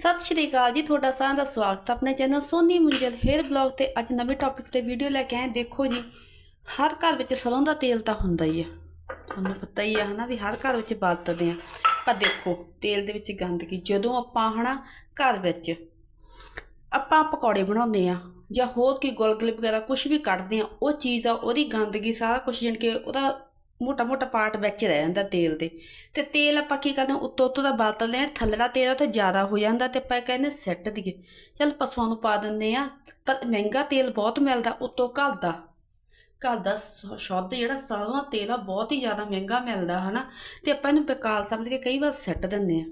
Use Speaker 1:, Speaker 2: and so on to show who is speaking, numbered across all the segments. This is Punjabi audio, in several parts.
Speaker 1: ਸਤਿ ਸ਼੍ਰੀ ਅਕਾਲ ਜੀ, ਤੁਹਾਡਾ ਸਾਰਿਆਂ ਦਾ ਸਵਾਗਤ ਹੈ ਆਪਣੇ channel Soni Munjal hair blog ਤੇ ਅੱਜ ਨਵੇਂ ਟੌਪਿਕ ਤੇ ਵੀਡੀਓ ਲੈ ਕੇ ਆਏ ਦੇਖੋ ਜੀ, ਹਰ ਘਰ ਵਿੱਚ ਸਰੋਂ ਦਾ ਤੇਲ ਤਾਂ ਹੁੰਦਾ ਹੀ ਆ। ਤੁਹਾਨੂੰ ਪਤਾ ਹੀ ਆ ਹਨਾ ਵੀ ਹਰ ਘਰ ਵਿੱਚ ਵਰਤਦੇ ਆ। ਪਰ ਦੇਖੋ, ਤੇਲ ਦੇ ਵਿੱਚ ਗੰਦਗੀ, ਜਦੋਂ ਆਪਾਂ ਹਨਾ ਘਰ ਵਿੱਚ ਆਪਾਂ ਪਕੌੜੇ ਬਣਾਉਂਦੇ ਆ ਜਾਂ ਹੋਰ ਕੀ ਗੁਲਗੁਲੇ ਵਗੈਰਾ ਕੁਝ ਵੀ ਕੱਢਦੇ ਆ, ਉਹ ਚੀਜ਼ ਆ, ਉਹਦੀ ਗੰਦਗੀ ਸਾਰਾ ਕੁਝ ਜਣ ਕੇ ਉਹਦਾ ਮੋਟਾ ਮੋਟਾ ਪਾਰਟ ਵਿੱਚ ਰਹਿ ਜਾਂਦਾ ਤੇਲ ਦੇ। ਤੇ ਤੇਲ ਆਪਾਂ ਕੀ ਕਰਦੇ ਹਾਂ, ਉੱਤੋਂ ਉੱਤੋਂ ਦਾ ਵਰਤਦੇ ਆ ਥੱਲੜਾ ਤੇਲ ਆ ਉਹ ਜ਼ਿਆਦਾ ਹੋ ਜਾਂਦਾ ਤੇ ਆਪਾਂ ਕਹਿੰਦੇ ਸੈੱਟ ਦੀਏ। ਚਲ ਪਸ਼ੂਆਂ ਨੂੰ ਪਾ ਦਿੰਦੇ ਆ ਪਰ ਮਹਿੰਗਾ ਤੇਲ ਬਹੁਤ ਮਿਲਦਾ, ਉੱਤੋਂ ਘਰ ਦਾ। ਘਰ ਦਾ ਸ਼ੁੱਧ ਜਿਹੜਾ ਸਰੋਂ ਦਾ ਤੇਲ ਆ, ਬਹੁਤ ਹੀ ਜ਼ਿਆਦਾ ਮਹਿੰਗਾ ਮਿਲਦਾ, ਹਨਾ। ਤੇ ਆਪਾਂ ਇਹਨੂੰ ਬੇਕਾਰ ਸਮਝ ਕੇ ਕਈ ਵਾਰ ਸੈੱਟ ਦਿੰਦੇ ਆ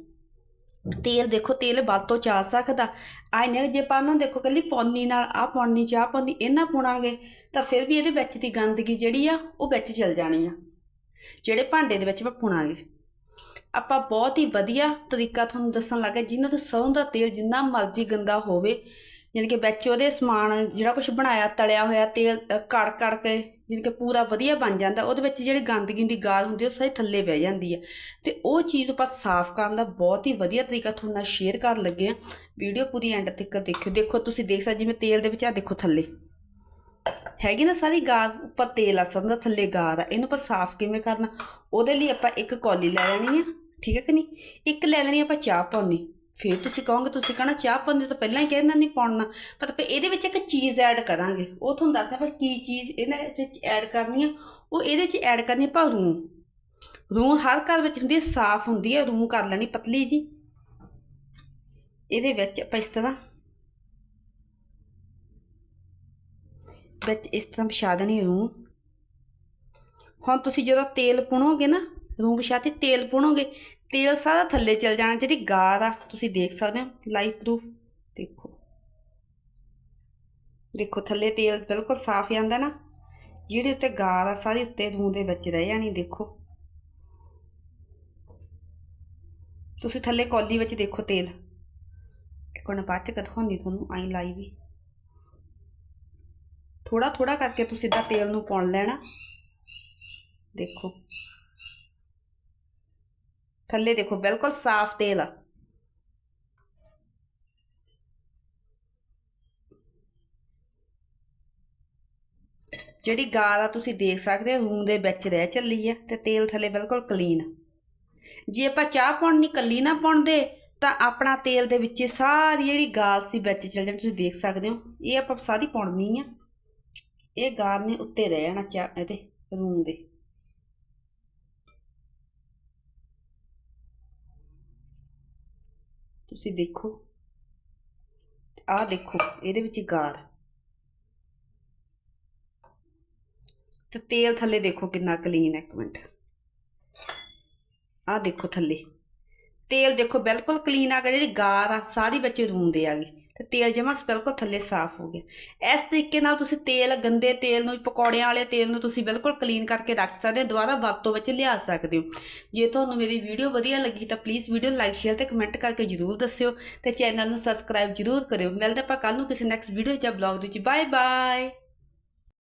Speaker 1: ਤੇਲ ਦੇਖੋ, ਤੇਲ ਵੱਧ ਤੋਂ ਚਾ ਸਕਦਾ। ਆਏ ਨੇ ਜੇ ਆਪਾਂ ਨਾ ਦੇਖੋ, ਕੱਲੀ ਪੌਨੀ ਨਾਲ ਆ ਪੌਨੀ, ਚਾਹ ਪੌਨੀ ਇਹਨਾਂ ਪੁਣਾਂਗੇ, ਤਾਂ ਫਿਰ ਵੀ ਇਹਦੇ ਵਿੱਚ ਦੀ ਗੰਦਗੀ ਜਿਹੜੀ ਆ, ਉਹ ਵਿੱਚ ਚਲ ਜਾਣੀ ਆ। ਜਿਹੜੇ ਭਾਂਡੇ ਦੇ ਵਿੱਚ ਆਪਾਂ ਪੁਣਾਂਗੇ। ਆਪਾਂ ਬਹੁਤ ਹੀ ਵਧੀਆ ਤਰੀਕਾ ਤੁਹਾਨੂੰ ਦੱਸਣ ਲੱਗਾ, ਜਿਨ੍ਹਾਂ ਤੋਂ ਸਰੋਂ ਦਾ ਤੇਲ ਜਿੰਨਾ ਮਰਜ਼ੀ ਗੰਦਾ ਹੋਵੇ, ਯਾਨੀ ਕਿ ਵਿੱਚ ਉਹਦੇ ਸਮਾਨ ਜਿਹੜਾ ਕੁਝ ਬਣਾਇਆ, ਤਲਿਆ ਹੋਇਆ ਤੇਲ ਕੜ ਕੜ ਕੇ, ਯਾਨੀ ਕਿ ਪੂਰਾ ਵਧੀਆ ਬਣ ਜਾਂਦਾ, ਉਹਦੇ ਵਿੱਚ ਜਿਹੜੀ ਗੰਦਗੀ ਦੀ ਗਾਲ ਹੁੰਦੀ ਉਹ ਸਾਰੀ ਥੱਲੇ ਬਹਿ ਜਾਂਦੀ ਹੈ ਤੇ ਉਹ ਚੀਜ਼ ਆਪਾਂ ਸਾਫ਼ ਕਰਨ ਦਾ ਬਹੁਤ ਹੀ ਵਧੀਆ ਤਰੀਕਾ ਤੁਹਾਨੂੰ ਨਾਲ ਸ਼ੇਅਰ ਕਰਨ ਲੱਗੇ ਆ। ਵੀਡੀਓ ਪੂਰੀ ਐਂਡ ਤੱਕ ਦੇਖਿਓ। ਦੇਖੋ, ਤੁਸੀਂ ਦੇਖ ਸਕਦੇ ਜਿਵੇਂ ਤੇਲ ਦੇ ਵਿੱਚ ਆ, ਦੇਖੋ ਥੱਲੇ। ਹੈਗੀ ਨਾ ਸਾਰੀ ਗਾਰ ਉੱਪਰ ਤੇਲ ਆ ਸਰੋਂ ਦਾ ਥੱਲੇ ਗਾਰ ਆ ਇਹਨੂੰ ਆਪਾਂ ਸਾਫ਼ ਕਿਵੇਂ ਕਰਨਾ? ਉਹਦੇ ਲਈ ਆਪਾਂ ਇੱਕ ਕੌਲੀ ਲੈ ਲੈਣੀ ਆ, ਠੀਕ ਹੈ ਕਿ ਨਹੀਂ? ਇੱਕ ਲੈ ਲੈਣੀ ਆਪਾਂ ਚਾਹ ਪਾਉਣੀ ਫਿਰ ਤੁਸੀਂ ਕਹੋਗੇ, ਤੁਸੀਂ ਕਹਣਾ ਚਾਹ ਪਾਉਂਦੇ ਤਾਂ ਪਹਿਲਾਂ ਹੀ ਕਹਿੰਦਾ ਨਹੀਂ ਪਾਉਣਾ, ਪਰ ਆਪਾਂ ਇਹਦੇ ਵਿੱਚ ਇੱਕ ਚੀਜ਼ ਐਡ ਕਰਾਂਗੇ। ਉਹ ਤੁਹਾਨੂੰ ਦੱਸਦਾ ਪਰ ਕੀ ਚੀਜ਼ ਇਹਨਾਂ ਵਿੱਚ ਐਡ ਕਰਨੀ ਆ, ਉਹ ਇਹਦੇ ਵਿੱਚ ਐਡ ਕਰਨੀ ਆਪਾਂ ਰੂੰ। ਰੂੰ ਹਰ ਘਰ ਵਿੱਚ ਹੁੰਦੀ ਹੈ ਸਾਫ਼ ਹੁੰਦੀ ਹੈ ਰੂੰ ਕਰ ਲੈਣੀ ਪਤਲੀ ਜੀ। ਇਹਦੇ ਵਿੱਚ ਆਪਾਂ ਇਸ ਤਰ੍ਹਾਂ ਵਿੱਚ ਇਸ ਤਰ੍ਹਾਂ ਵਿਛਾ ਦੇਣੀ ਰੂੰ ਹੁਣ ਤੁਸੀਂ ਜਦੋਂ ਤੇਲ ਪੁਣੋਗੇ ਨਾ ਰੂੰ ਵਿਛਾ ਤੇ ਤੇਲ ਪੁਣੋਗੇ, ਤੇਲ ਸਾਰਾ ਥੱਲੇ ਚਲ ਜਾਣਾ, ਜਿਹੜੀ ਗਾਰ ਆ, ਤੁਸੀਂ ਦੇਖ ਸਕਦੇ ਹੋ ਲਾਈਵ ਪ੍ਰੂਫ ਦੇਖੋ। ਦੇਖੋ, ਥੱਲੇ ਤੇਲ ਬਿਲਕੁਲ ਸਾਫ਼ ਜਾਂਦਾ ਨਾ, ਜਿਹੜੇ ਉੱਤੇ ਗਾਰ ਆ, ਸਾਰੀ ਉੱਤੇ ਰੂੰ ਦੇ ਵਿੱਚ ਰਹਿ ਜਾਣੀ, ਦੇਖੋ। ਤੁਸੀਂ ਥੱਲੇ ਕੌਲੀ ਵਿੱਚ ਦੇਖੋ ਤੇਲ। ਇੱਕ ਹੁਣ ਬਾਅਦ ਚ ਦਿਖਾਉਂਦੀ ਤੁਹਾਨੂੰ ਆਈ ਲਾਈ ਵੀ ਥੋੜਾ ਥੋੜਾ ਕਰਕੇ ਤੁਸੀਂ ਸਿੱਧਾ ਤੇਲ ਨੂੰ ਪਾਉਣ ਲੈਣਾ। ਦੇਖੋ। ਥੱਲੇ ਦੇਖੋ, ਬਿਲਕੁਲ ਸਾਫ਼ ਤੇਲ ਆ। ਜਿਹੜੀ ਗਾਲ ਆ ਤੁਸੀਂ ਦੇਖ ਸਕਦੇ ਹੋ, ਰੂਮ ਦੇ ਵਿੱਚ ਰਹਿ ਚੱਲੀ ਆ ਤੇ ਤੇਲ ਥੱਲੇ ਬਿਲਕੁਲ ਕਲੀਨ ਜੇ ਆਪਾਂ ਚਾਹ ਪਾਉਣੀ ਨਹੀਂ ਕੱਲੀ ਨਾ ਪਾਉਂਦੇ ਤਾਂ ਆਪਣਾ ਤੇਲ ਦੇ ਵਿੱਚ ਸਾਰੀ ਜਿਹੜੀ ਗਾਲ ਸੀ ਵਿੱਚ ਚੱਲ ਜਾਣੀ, ਤੁਸੀਂ ਦੇਖ ਸਕਦੇ ਹੋ। ਇਹ ਆਪਾਂ ਸਾਰੀ ਪਾਉਣੀ ਆ। ਇਹ ਗਾਰ ਨੇ ਉੱਤੇ ਰਹਿ ਜਾਣਾ ਚਾ, ਇਹਦੇ ਰੂਮ ਦੇ। ਤੁਸੀਂ ਦੇਖੋ। ਆਹ ਦੇਖੋ, ਇਹਦੇ ਵਿੱਚ ਗਾਰ। ਤੇ ਤੇਲ ਥੱਲੇ ਦੇਖੋ ਕਿੰਨਾ ਕਲੀਨ ਹੈ, ਇੱਕ ਮਿੰਟ। ਆਹ ਦੇਖੋ ਥੱਲੇ। ਤੇਲ ਦੇਖੋ ਬਿਲਕੁਲ ਕਲੀਨ ਆ ਗਿਆ ਜਿਹੜੀ ਗਾਰ ਆ, ਸਾਰੀ ਵਿੱਚ ਰੂਮ ਦੇ ਆ ਗਈ ਤੇ ਤੇਲ ਜਮਾ ਬਿਲਕੁਲ ਥੱਲੇ ਸਾਫ਼ ਹੋ ਗਿਆ। ਇਸ ਤਰੀਕੇ ਨਾਲ ਤੁਸੀਂ ਤੇਲ, ਗੰਦੇ ਤੇਲ ਨੂੰ, ਪਕੌੜਿਆਂ ਵਾਲੇ ਤੇਲ ਨੂੰ ਤੁਸੀਂ ਬਿਲਕੁਲ ਕਲੀਨ ਕਰਕੇ ਰੱਖ ਸਕਦੇ ਹੋ, ਦੁਬਾਰਾ ਵਰਤੋਂ ਵਿੱਚ ਲਿਆ ਸਕਦੇ ਹੋ। ਜੇ ਤੁਹਾਨੂੰ ਮੇਰੀ ਵੀਡੀਓ ਵਧੀਆ ਲੱਗੀ ਤਾਂ ਪਲੀਜ਼ ਵੀਡੀਓ ਨੂੰ ਲਾਈਕ ਸ਼ੇਅਰ ਤੇ ਕਮੈਂਟ ਕਰਕੇ ਜਰੂਰ ਦੱਸਿਓ ਤੇ ਚੈਨਲ ਨੂੰ ਸਬਸਕ੍ਰਾਈਬ ਜਰੂਰ ਕਰਿਓ। ਮਿਲਦੇ ਆਪਾਂ ਕੱਲ ਨੂੰ ਕਿਸੇ ਨੈਕਸਟ ਵੀਡੀਓ ਜਾਂ ਬਲੌਗ ਦੇ ਵਿੱਚ। Bye bye